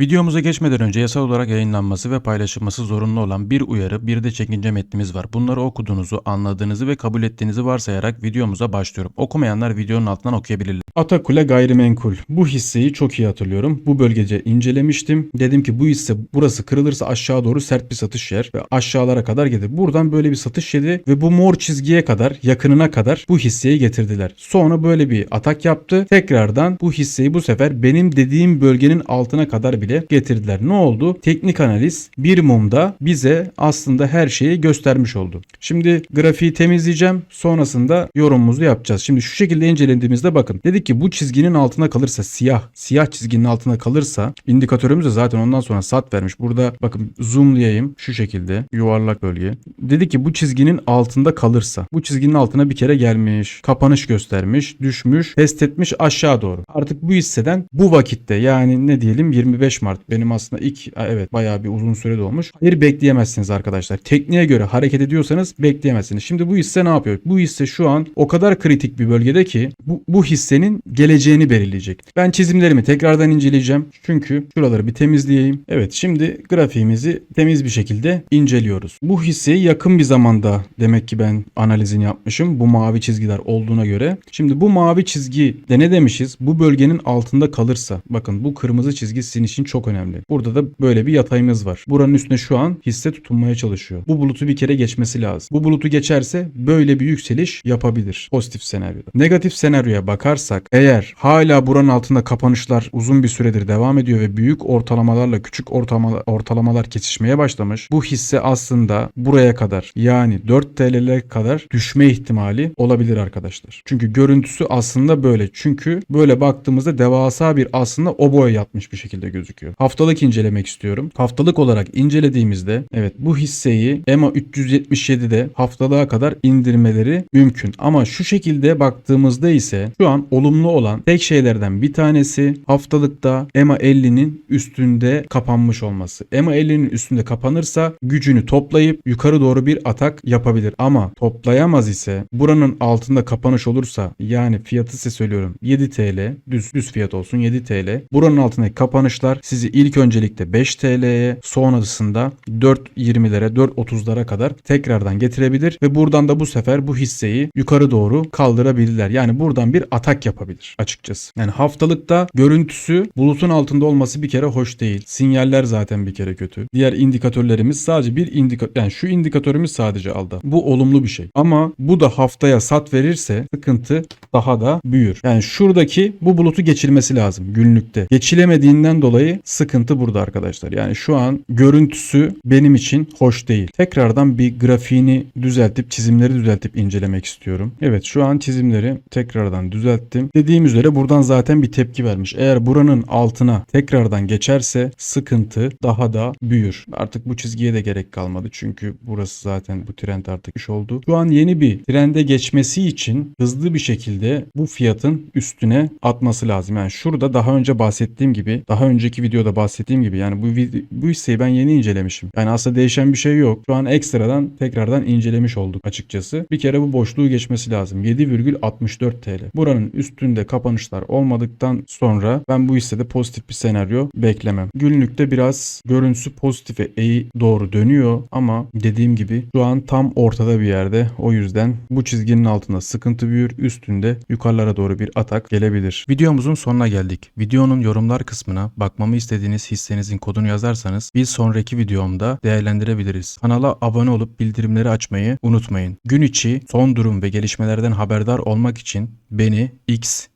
Videomuza geçmeden önce yasal olarak yayınlanması ve paylaşılması zorunlu olan bir uyarı bir de çekince metnimiz var. Bunları okuduğunuzu, anladığınızı ve kabul ettiğinizi varsayarak videomuza başlıyorum. Okumayanlar videonun altından okuyabilirler. Atakule Gayrimenkul. Bu hisseyi çok iyi hatırlıyorum. Bu bölgece incelemiştim. Dedim ki bu hisse burası kırılırsa aşağı doğru sert bir satış yer ve aşağılara kadar gelir. Buradan böyle bir satış yedi ve bu mor çizgiye kadar yakınına kadar bu hisseyi getirdiler. Sonra böyle bir atak yaptı. Tekrardan bu hisseyi bu sefer benim dediğim bölgenin altına kadar bile getirdiler. Ne oldu? Teknik analiz bir mumda bize aslında her şeyi göstermiş oldu. Şimdi grafiği temizleyeceğim. Sonrasında yorumumuzu yapacağız. Şimdi şu şekilde incelediğimizde bakın. Dedik ki bu çizginin altına kalırsa siyah, siyah çizginin altına kalırsa indikatörümüz de zaten ondan sonra sat vermiş. Burada bakın zoomlayayım şu şekilde yuvarlak bölge. Dedi ki bu çizginin altında kalırsa bu çizginin altına bir kere gelmiş. Kapanış göstermiş, düşmüş, test etmiş aşağı doğru. Artık bu hisseden bu vakitte yani ne diyelim 25 Mart benim aslında ilk evet bayağı bir uzun sürede olmuş. Hayır bekleyemezsiniz arkadaşlar. Tekniğe göre hareket ediyorsanız bekleyemezsiniz. Şimdi bu hisse ne yapıyor? Bu hisse şu an o kadar kritik bir bölgede ki bu, bu hissenin geleceğini belirleyecek. Ben çizimlerimi tekrardan inceleyeceğim. Çünkü şuraları bir temizleyeyim. Evet şimdi grafiğimizi temiz bir şekilde inceliyoruz. Bu hisseyi yakın bir zamanda demek ki ben analizini yapmışım. Bu mavi çizgiler olduğuna göre. Şimdi bu mavi çizgi de ne demişiz? Bu bölgenin altında kalırsa. Bakın bu kırmızı çizgi sizin için çok önemli. Burada da böyle bir yatayımız var. Buranın üstüne şu an hisse tutunmaya çalışıyor. Bu bulutu bir kere geçmesi lazım. Bu bulutu geçerse böyle bir yükseliş yapabilir. Pozitif senaryoda. Negatif senaryoya bakarsak eğer hala buranın altında kapanışlar uzun bir süredir devam ediyor ve büyük ortalamalarla küçük ortalama, ortalamalar kesişmeye başlamış. Bu hisse aslında buraya kadar yani 4 TL'lere kadar düşme ihtimali olabilir arkadaşlar. Çünkü görüntüsü aslında böyle. Çünkü böyle baktığımızda devasa bir aslında oboya yatmış bir şekilde gözüküyor. Haftalık incelemek istiyorum. Haftalık olarak incelediğimizde evet bu hisseyi EMA 377'de haftalığa kadar indirmeleri mümkün. Ama şu şekilde baktığımızda ise şu an olumlu olan tek şeylerden bir tanesi haftalıkta EMA 50'nin üstünde kapanmış olması. EMA 50'nin üstünde kapanırsa gücünü toplayıp yukarı doğru bir atak yapabilir. Ama toplayamaz ise buranın altında kapanış olursa yani fiyatı size söylüyorum 7 TL düz düz fiyat olsun 7 TL. Buranın altındaki kapanışlar sizi ilk öncelikle 5 TL'ye sonrasında 4.20'lere 4.30'lara kadar tekrardan getirebilir ve buradan da bu sefer bu hisseyi yukarı doğru kaldırabilirler. Yani buradan bir atak yapabilir açıkçası. Yani haftalıkta görüntüsü bulutun altında olması bir kere hoş değil. Sinyaller zaten bir kere kötü. Diğer indikatörlerimiz sadece bir indikatör yani şu indikatörümüz sadece aldı. Bu olumlu bir şey. Ama bu da haftaya sat verirse sıkıntı daha da büyür. Yani şuradaki bu bulutu geçilmesi lazım günlükte. Geçilemediğinden dolayı sıkıntı burada arkadaşlar. Yani şu an görüntüsü benim için hoş değil. Tekrardan bir grafiğini düzeltip çizimleri düzeltip incelemek istiyorum. Evet şu an çizimleri tekrardan düzelttim. Dediğim üzere buradan zaten bir tepki vermiş. Eğer buranın altına tekrardan geçerse sıkıntı daha da büyür. Artık bu çizgiye de gerek kalmadı. Çünkü burası zaten bu trend artık iş oldu. Şu an yeni bir trende geçmesi için hızlı bir şekilde bu fiyatın üstüne atması lazım. Yani şurada daha önce bahsettiğim gibi daha önceki videoda bahsettiğim gibi yani bu bu hisseyi ben yeni incelemişim. Yani aslında değişen bir şey yok. Şu an ekstradan tekrardan incelemiş olduk açıkçası. Bir kere bu boşluğu geçmesi lazım. 7,64 TL. Buranın üstünde kapanışlar olmadıktan sonra ben bu hissede pozitif bir senaryo beklemem. Günlükte biraz görüntüsü pozitife eği doğru dönüyor ama dediğim gibi şu an tam ortada bir yerde. O yüzden bu çizginin altında sıkıntı büyür. Üstünde yukarılara doğru bir atak gelebilir. Videomuzun sonuna geldik. Videonun yorumlar kısmına bakmamı istediğiniz hissenizin kodunu yazarsanız bir sonraki videomda değerlendirebiliriz. Kanala abone olup bildirimleri açmayı unutmayın. Gün içi son durum ve gelişmelerden haberdar olmak için beni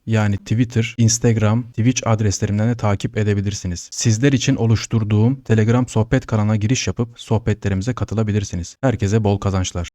Yani Twitter, Instagram, Twitch adreslerimden de takip edebilirsiniz. Sizler için oluşturduğum Telegram sohbet kanalına giriş yapıp sohbetlerimize katılabilirsiniz. Herkese bol kazançlar.